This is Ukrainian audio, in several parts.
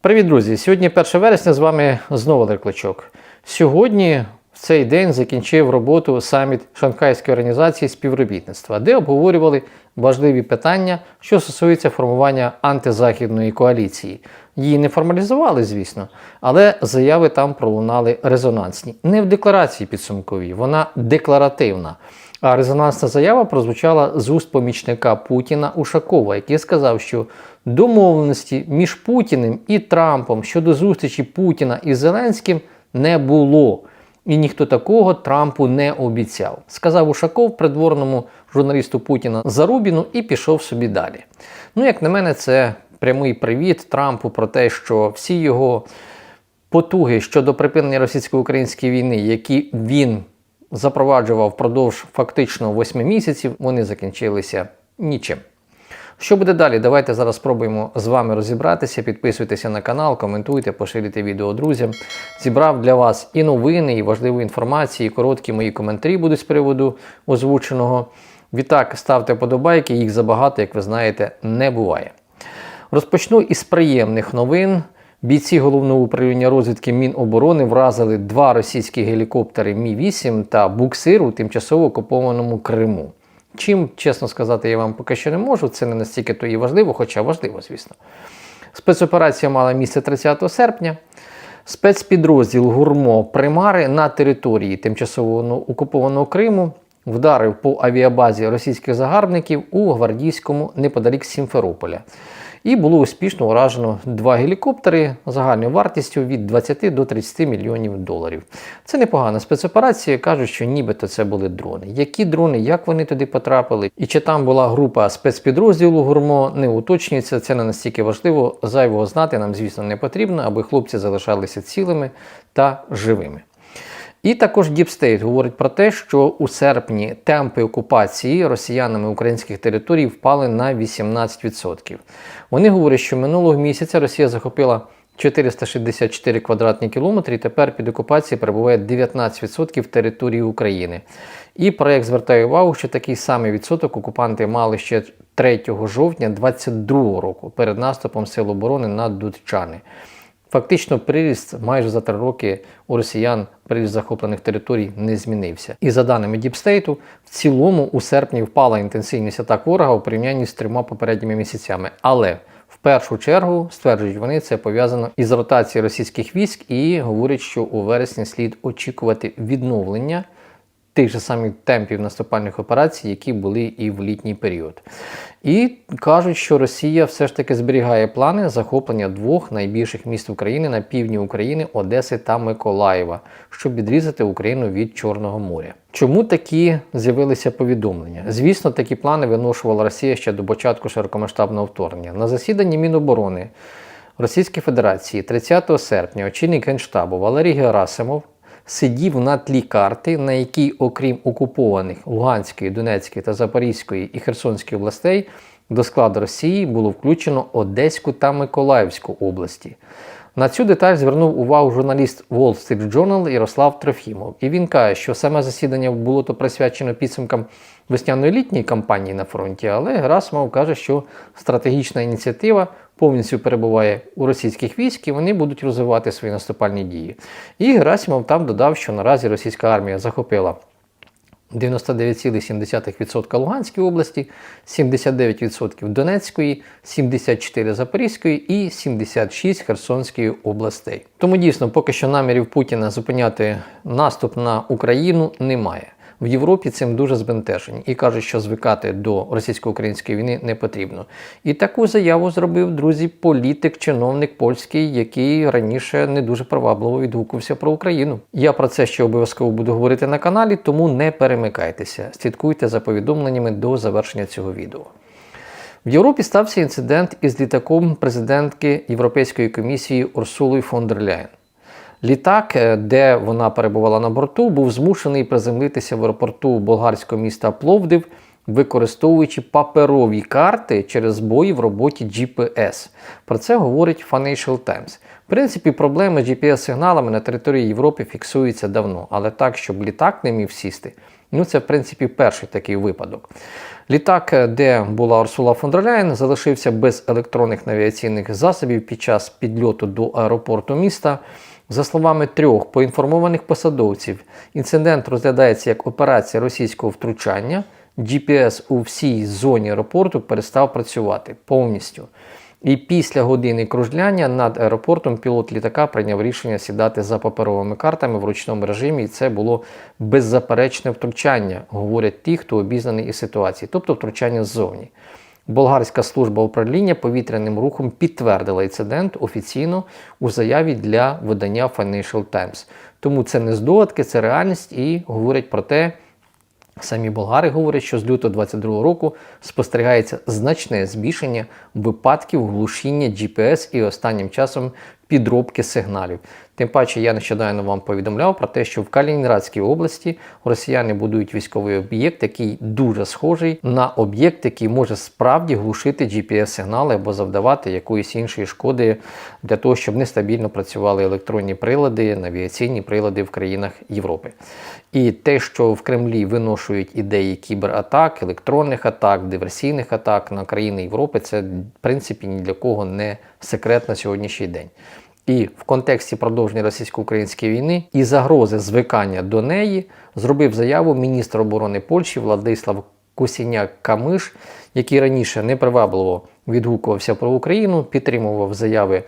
Привіт, друзі! Сьогодні 1 вересня з вами знову Олег. Сьогодні в цей день закінчив роботу саміт Шанхайської організації співробітництва, де обговорювали важливі питання, що стосуються формування антизахідної коаліції. Її не формалізували, звісно, але заяви там пролунали резонансні. Не в декларації підсумковій, вона декларативна. А резонансна заява прозвучала з уст помічника Путіна Ушакова, який сказав, що домовленості між Путіним і Трампом щодо зустрічі Путіна із Зеленським не було. І ніхто такого Трампу не обіцяв. Сказав Ушаков придворному журналісту Путіна Зарубіну і пішов собі далі. Ну, як на мене, це прямий привіт Трампу про те, що всі його потуги щодо припинення російсько-української війни, які він запроваджував впродовж фактично 8 місяців, вони закінчилися нічим. Що буде далі? Давайте зараз спробуємо з вами розібратися. Підписуйтеся на канал, коментуйте, поширюйте відео друзям. Зібрав для вас і новини, і важливу інформацію, і короткі мої коментарі будуть з приводу озвученого. Відтак, ставте подобайки, їх забагато, як ви знаєте, не буває. Розпочну із приємних новин. Бійці головного управління розвідки Міноборони вразили два російські гелікоптери Мі-8 та буксир у тимчасово окупованому Криму. Чим, чесно сказати, я вам поки що не можу, це не настільки то і важливо, хоча важливо, звісно. Спецоперація мала місце 30 серпня. Спецпідрозділ Гурмо Примари на території тимчасово окупованого Криму вдарив по авіабазі російських загарбників у Гвардійському неподалік Сімферополя. І було успішно уражено два гелікоптери загальною вартістю від 20 до 30 мільйонів доларів. Це непогана спецоперація. Кажуть, що нібито це були дрони. Які дрони, як вони туди потрапили, і чи там була група спецпідрозділу гурмо, не уточнюється. Це не настільки важливо. Зайвого знати нам, звісно, не потрібно, аби хлопці залишалися цілими та живими. І також State говорить про те, що у серпні темпи окупації росіянами українських територій впали на 18%. Вони говорять, що минулого місяця Росія захопила 464 квадратні кілометри, і тепер під окупацією перебуває 19% території України. І проект звертає увагу, що такий самий відсоток окупанти мали ще 3 жовтня 2022 року перед наступом Сил оборони на Дудчани. Фактично, приріст майже за три роки у росіян приріст захоплених територій не змінився. І за даними Діпстейту, в цілому у серпні впала інтенсивність атак ворога у порівнянні з трьома попередніми місяцями. Але в першу чергу стверджують вони, це пов'язано із ротацією російських військ і говорять, що у вересні слід очікувати відновлення тих же самих темпів наступальних операцій, які були і в літній період. І кажуть, що Росія все ж таки зберігає плани захоплення двох найбільших міст України на півдні України Одеси та Миколаєва, щоб відрізати Україну від Чорного моря. Чому такі з'явилися повідомлення? Звісно, такі плани виношувала Росія ще до початку широкомасштабного вторгнення. На засіданні Міноборони Російської Федерації 30 серпня очільник Генштабу Валерій Герасимов сидів на тлі карти, на якій, окрім окупованих Луганської, Донецької та Запорізької і Херсонської областей, до складу Росії було включено Одеську та Миколаївську області. На цю деталь звернув увагу журналіст Wall Street Journal Ярослав Трофімов. І він каже, що саме засідання було то присвячено підсумкам весняної літньої кампанії на фронті, але Герасимов каже, що стратегічна ініціатива повністю перебуває у російських військ і вони будуть розвивати свої наступальні дії. І Герасимов там додав, що наразі російська армія захопила 99,7% Луганської області, 79% Донецької, 74% Запорізької і 76% Херсонської областей. Тому дійсно, поки що намірів Путіна зупиняти наступ на Україну немає. В Європі цим дуже збентежені і кажуть, що звикати до російсько-української війни не потрібно. І таку заяву зробив друзі політик, чиновник польський, який раніше не дуже привабливо відгукувався про Україну. Я про це ще обов'язково буду говорити на каналі, тому не перемикайтеся. Слідкуйте за повідомленнями до завершення цього відео. В Європі стався інцидент із літаком президентки Європейської комісії Урсулою фон дер Ляєн. Літак, е, де вона перебувала на борту, був змушений приземлитися в аеропорту болгарського міста Пловдив, використовуючи паперові карти через збої в роботі GPS. Про це говорить Financial Times. В принципі, проблеми з GPS-сигналами на території Європи фіксуються давно, але так, щоб літак не міг сісти, Ну, це, в принципі, перший такий випадок. Літак, де була Урсула фон залишився без електронних навігаційних засобів під час підльоту до аеропорту міста. За словами трьох поінформованих посадовців, інцидент розглядається як операція російського втручання. GPS у всій зоні аеропорту перестав працювати повністю. І після години кружляння над аеропортом пілот літака прийняв рішення сідати за паперовими картами в ручному режимі, і це було беззаперечне втручання, говорять ті, хто обізнаний із ситуації, тобто втручання ззовні. Болгарська служба управління повітряним рухом підтвердила інцидент офіційно у заяві для видання Financial Times. Тому це не здогадки, це реальність і говорять про те, Самі болгари говорять, що з лютого 2022 року спостерігається значне збільшення випадків глушіння GPS і останнім часом підробки сигналів. Тим паче я нещодавно вам повідомляв про те, що в Калінінградській області росіяни будують військовий об'єкт, який дуже схожий на об'єкт, який може справді глушити GPS-сигнали або завдавати якоїсь іншої шкоди для того, щоб нестабільно працювали електронні прилади, навігаційні прилади в країнах Європи. І те, що в Кремлі виношують ідеї кібератак, електронних атак, диверсійних атак на країни Європи, це в принципі ні для кого не секрет на сьогоднішній день. І в контексті продовження російсько-української війни і загрози звикання до неї зробив заяву міністр оборони Польщі Владислав Косіняк Камиш, який раніше непривабливо відгукувався про Україну, підтримував заяви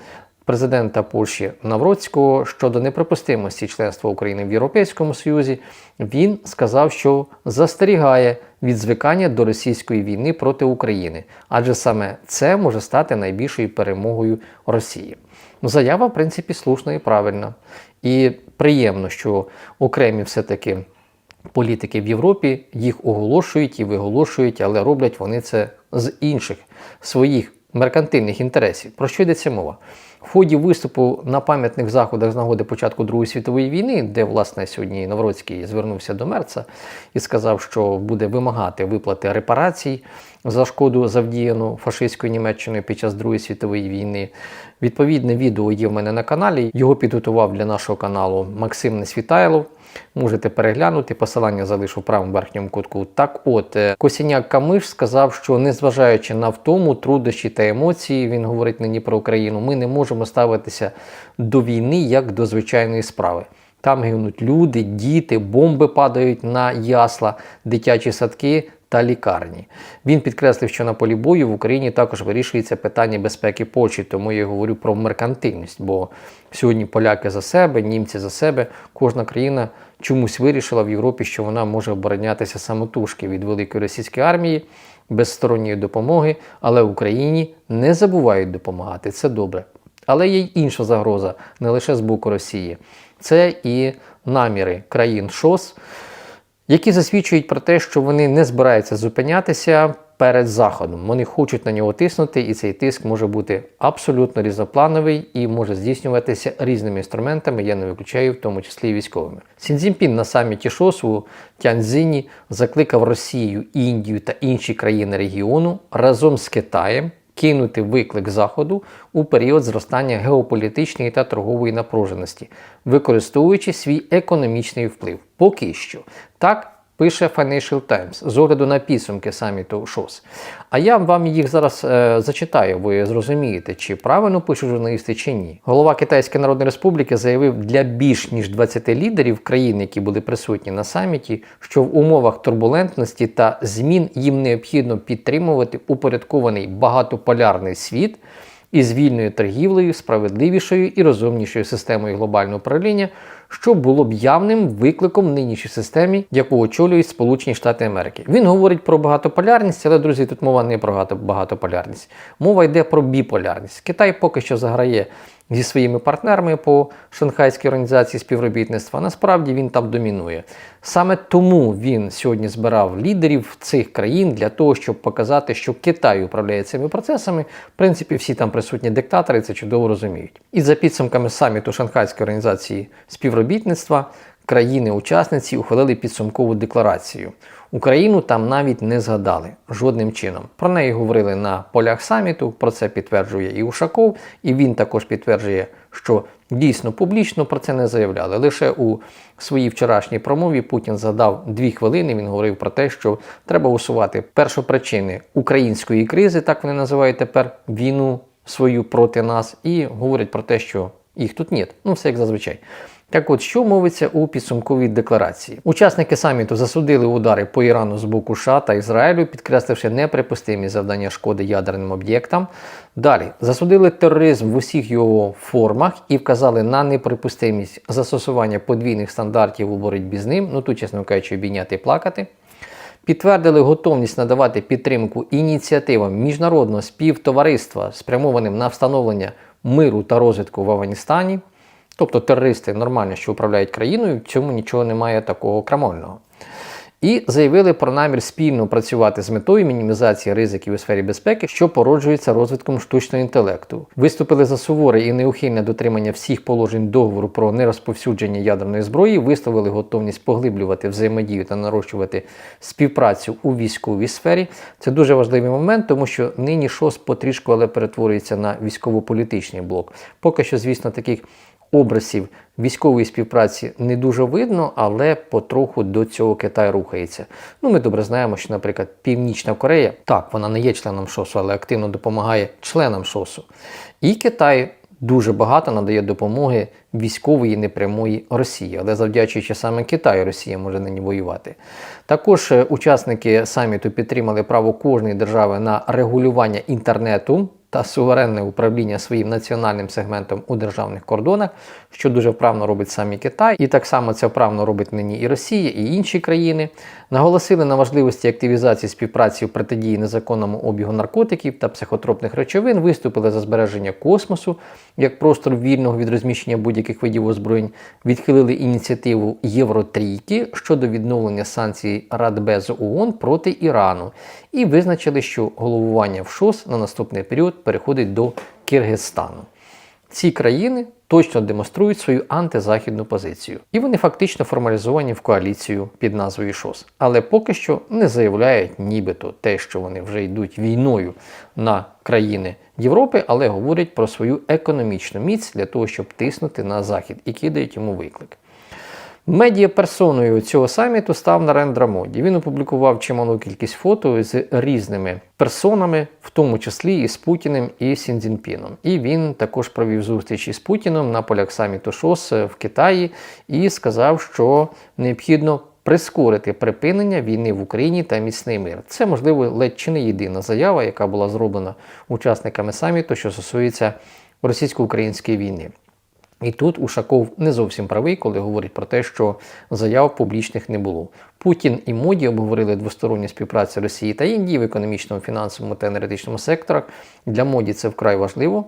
президента Польщі Навроцького щодо неприпустимості членства України в Європейському Союзі. Він сказав, що застерігає від звикання до російської війни проти України, адже саме це може стати найбільшою перемогою Росії. Ну, Заява, в принципі, слушна і правильна. І приємно, що окремі все-таки політики в Європі їх оголошують і виголошують, але роблять вони це з інших своїх меркантильних інтересів. Про що йдеться мова? В ході виступу на пам'ятних заходах з нагоди початку Другої світової війни, де власне сьогодні Навроцький звернувся до Мерца і сказав, що буде вимагати виплати репарацій за шкоду завдіяну фашистською Німеччиною під час Другої світової війни. Відповідне відео є в мене на каналі. Його підготував для нашого каналу Максим Несвітайлов. Можете переглянути, посилання залишу в правому верхньому кутку. Так от, е, Косіняк Камиш сказав, що незважаючи на втому, труднощі та емоції, він говорить нині про Україну, ми не можемо ставитися до війни як до звичайної справи. Там гинуть люди, діти, бомби падають на ясла, дитячі садки та лікарні. Він підкреслив, що на полі бою в Україні також вирішується питання безпеки Польщі, тому я говорю про меркантильність. Бо сьогодні поляки за себе, німці за себе, кожна країна чомусь вирішила в Європі, що вона може оборонятися самотужки від великої російської армії без сторонньої допомоги, але Україні не забувають допомагати. Це добре. Але є й інша загроза не лише з боку Росії, це і наміри країн ШОС які засвідчують про те, що вони не збираються зупинятися перед заходом. Вони хочуть на нього тиснути, і цей тиск може бути абсолютно різноплановий і може здійснюватися різними інструментами. Я не виключаю, в тому числі і військовими. Сінзімпін на саміті ШОС у Тяньцзині закликав Росію, Індію та інші країни регіону разом з Китаєм. Кинути виклик Заходу у період зростання геополітичної та торгової напруженості, використовуючи свій економічний вплив. Поки що так пише Financial Times з огляду на підсумки саміту ШОС. А я вам їх зараз е, зачитаю, ви зрозумієте, чи правильно пишуть журналісти, чи ні. Голова Китайської Народної Республіки заявив для більш ніж 20 лідерів країн, які були присутні на саміті, що в умовах турбулентності та змін їм необхідно підтримувати упорядкований багатополярний світ із вільною торгівлею, справедливішою і розумнішою системою глобального управління, що було б явним викликом нинішній системі, яку очолюють Сполучені Штати Америки. Він говорить про багатополярність, але, друзі, тут мова не про багатополярність. Мова йде про біполярність. Китай поки що заграє зі своїми партнерами по Шанхайській організації співробітництва. Насправді він там домінує. Саме тому він сьогодні збирав лідерів цих країн для того, щоб показати, що Китай управляє цими процесами. В принципі, всі там присутні диктатори це чудово розуміють. І за підсумками саміту Шанхайської організації співробітництва країни-учасниці ухвалили підсумкову декларацію. Україну там навіть не згадали жодним чином. Про неї говорили на полях саміту. Про це підтверджує і Ушаков, і він також підтверджує, що дійсно публічно про це не заявляли. Лише у своїй вчорашній промові Путін згадав дві хвилини. Він говорив про те, що треба усувати першопричини української кризи, так вони називають тепер війну свою проти нас, і говорять про те, що їх тут нет. Ну, все як зазвичай. Так от, що мовиться у підсумковій декларації? Учасники саміту засудили удари по Ірану з боку США та Ізраїлю, підкресливши неприпустимі завдання шкоди ядерним об'єктам. Далі засудили тероризм в усіх його формах і вказали на неприпустимість застосування подвійних стандартів у боротьбі з ним. Ну тут, чесно кажучи, обійняти і плакати. Підтвердили готовність надавати підтримку ініціативам міжнародного співтовариства, спрямованим на встановлення миру та розвитку в Афганістані. Тобто терористи нормально, що управляють країною, в цьому нічого немає такого крамольного. І заявили про намір спільно працювати з метою мінімізації ризиків у сфері безпеки, що породжується розвитком штучного інтелекту. Виступили за суворе і неухильне дотримання всіх положень договору про нерозповсюдження ядерної зброї, висловили готовність поглиблювати взаємодію та нарощувати співпрацю у військовій сфері. Це дуже важливий момент, тому що нині ШОС потрішку, але перетворюється на військово-політичний блок. Поки що, звісно, таких образів військової співпраці не дуже видно, але потроху до цього Китай рухається. Ну, ми добре знаємо, що, наприклад, Північна Корея, так, вона не є членом ШОСу, але активно допомагає членам ШОСу. І Китай дуже багато надає допомоги військової непрямої Росії, але завдячуючи саме Китаю, Росія може нині воювати. Також е, учасники саміту підтримали право кожної держави на регулювання інтернету та суверенне управління своїм національним сегментом у державних кордонах, що дуже вправно робить саме Китай, і так само це вправно робить нині і Росія, і інші країни. Наголосили на важливості активізації співпраці в протидії незаконному обігу наркотиків та психотропних речовин, виступили за збереження космосу як простор вільного від розміщення будь-яких видів озброєнь, відхилили ініціативу Євротрійки щодо відновлення санкцій Радбезу ООН проти Ірану і визначили, що головування в ШОС на наступний період переходить до Киргизстану. Ці країни точно демонструють свою антизахідну позицію, і вони фактично формалізовані в коаліцію під назвою ШОС. Але поки що не заявляють нібито те, що вони вже йдуть війною на країни Європи, але говорять про свою економічну міць для того, щоб тиснути на захід і кидають йому виклик. Медіаперсоною цього саміту став Нарендра Моді. Він опублікував чималу кількість фото з різними персонами, в тому числі і з Путіним і Сін Цзіньпіном. І він також провів зустріч із Путіним на полях саміту ШОС в Китаї і сказав, що необхідно прискорити припинення війни в Україні та міцний мир. Це можливо ледь чи не єдина заява, яка була зроблена учасниками саміту, що стосується російсько-української війни. І тут Ушаков не зовсім правий, коли говорить про те, що заяв публічних не було. Путін і Моді обговорили двосторонню співпрацю Росії та Індії в економічному, фінансовому та енергетичному секторах. Для моді це вкрай важливо,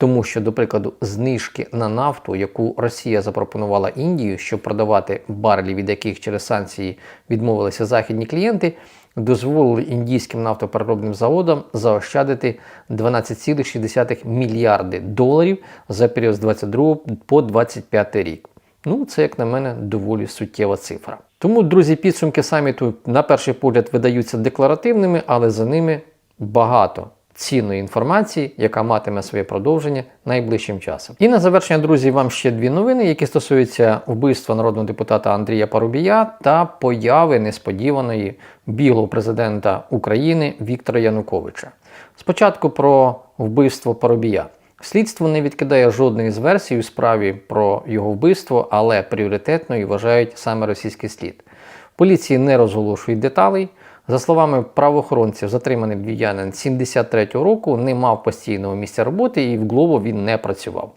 тому що, до прикладу, знижки на нафту, яку Росія запропонувала Індію, щоб продавати барелі, від яких через санкції відмовилися західні клієнти, дозволили індійським нафтопереробним заводам заощадити 12,6 мільярди доларів за період з 22 по 25 рік. Ну, це, як на мене, доволі суттєва цифра. Тому, друзі, підсумки саміту на перший погляд видаються декларативними, але за ними багато цінної інформації, яка матиме своє продовження найближчим часом. І на завершення, друзі, вам ще дві новини, які стосуються вбивства народного депутата Андрія Парубія та появи несподіваної білого президента України Віктора Януковича. Спочатку про вбивство Парубія. Слідство не відкидає жодної з версій у справі про його вбивство, але пріоритетною вважають саме російський слід. Поліції не розголошують деталей. За словами правоохоронців, затриманий львів'янин 73-го року не мав постійного місця роботи і в Глобо він не працював.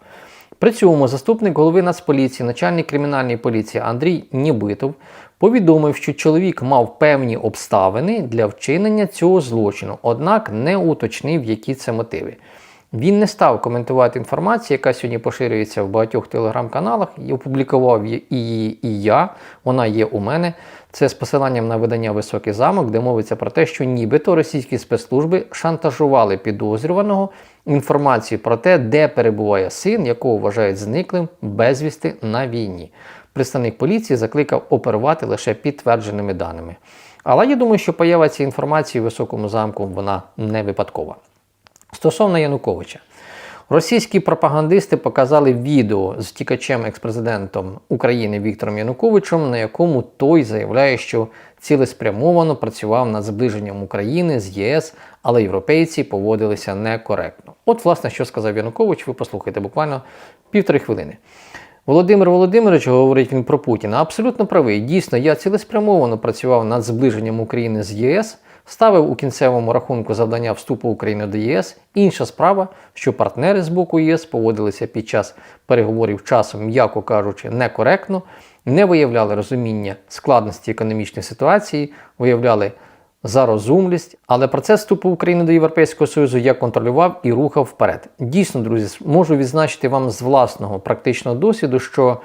При цьому заступник голови Нацполіції, начальник кримінальної поліції Андрій Нібитов повідомив, що чоловік мав певні обставини для вчинення цього злочину, однак не уточнив, які це мотиви. Він не став коментувати інформацію, яка сьогодні поширюється в багатьох телеграм-каналах, і опублікував її і я, вона є у мене. Це з посиланням на видання Високий замок, де мовиться про те, що нібито російські спецслужби шантажували підозрюваного інформацію про те, де перебуває син, якого вважають зниклим безвісти на війні. Представник поліції закликав оперувати лише підтвердженими даними. Але я думаю, що поява цієї інформації в високому замку вона не випадкова. Стосовно Януковича. Російські пропагандисти показали відео з втікачем експрезидентом України Віктором Януковичем, на якому той заявляє, що цілеспрямовано працював над зближенням України з ЄС, але європейці поводилися некоректно. От, власне, що сказав Янукович, ви послухайте буквально півтори хвилини. Володимир Володимирович говорить він про Путіна. Абсолютно правий. Дійсно, я цілеспрямовано працював над зближенням України з ЄС, ставив у кінцевому рахунку завдання вступу України до ЄС. Інша справа, що партнери з боку єС поводилися під час переговорів часом, м'яко кажучи, некоректно, не виявляли розуміння складності економічної ситуації, виявляли за розумлість, але процес вступу України до Європейського Союзу я контролював і рухав вперед. Дійсно, друзі, можу відзначити вам з власного практичного досвіду, що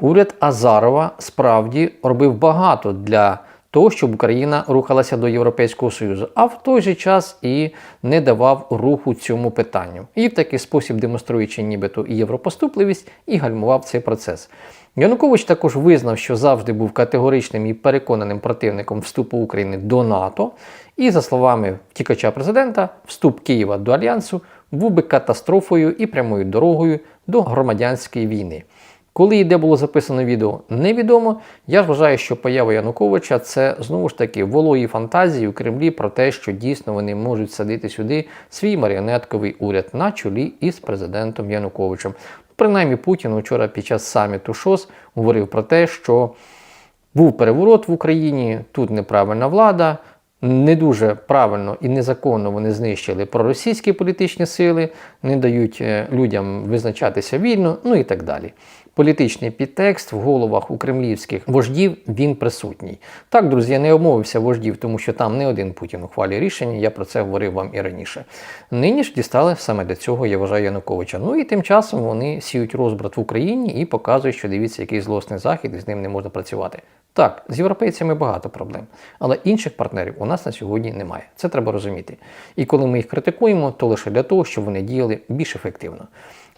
уряд Азарова справді робив багато для того, щоб Україна рухалася до Європейського Союзу, а в той же час і не давав руху цьому питанню. І в такий спосіб демонструючи нібито і європоступливість, і гальмував цей процес. Янукович також визнав, що завжди був категоричним і переконаним противником вступу України до НАТО. І, за словами втікача президента, вступ Києва до Альянсу був би катастрофою і прямою дорогою до громадянської війни. Коли і де було записано відео, невідомо. Я ж вважаю, що поява Януковича це знову ж таки вологі фантазії у Кремлі про те, що дійсно вони можуть садити сюди свій маріонетковий уряд на чолі із президентом Януковичем. Принаймні Путін вчора під час саміту ШОС говорив про те, що був переворот в Україні, тут неправильна влада. Не дуже правильно і незаконно вони знищили проросійські політичні сили, не дають е, людям визначатися вільно, ну і так далі. Політичний підтекст в головах у кремлівських вождів він присутній. Так, друзі, я не обмовився вождів, тому що там не один Путін ухвалює рішення, я про це говорив вам і раніше. Нині ж дістали саме для цього, я вважаю, Януковича. Ну і тим часом вони сіють розбрат в Україні і показують, що дивіться, який злосний захід, і з ним не можна працювати. Так, з європейцями багато проблем, але інших партнерів у нас на сьогодні немає. Це треба розуміти. І коли ми їх критикуємо, то лише для того, щоб вони діяли більш ефективно.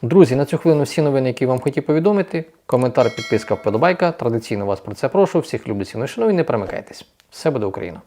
Друзі, на цю хвилину всі новини, які вам хотів повідомити. Коментар, підписка, вподобайка. Традиційно вас про це прошу. Всіх люблю, ціну, шановні, не перемикайтесь. Все буде Україна!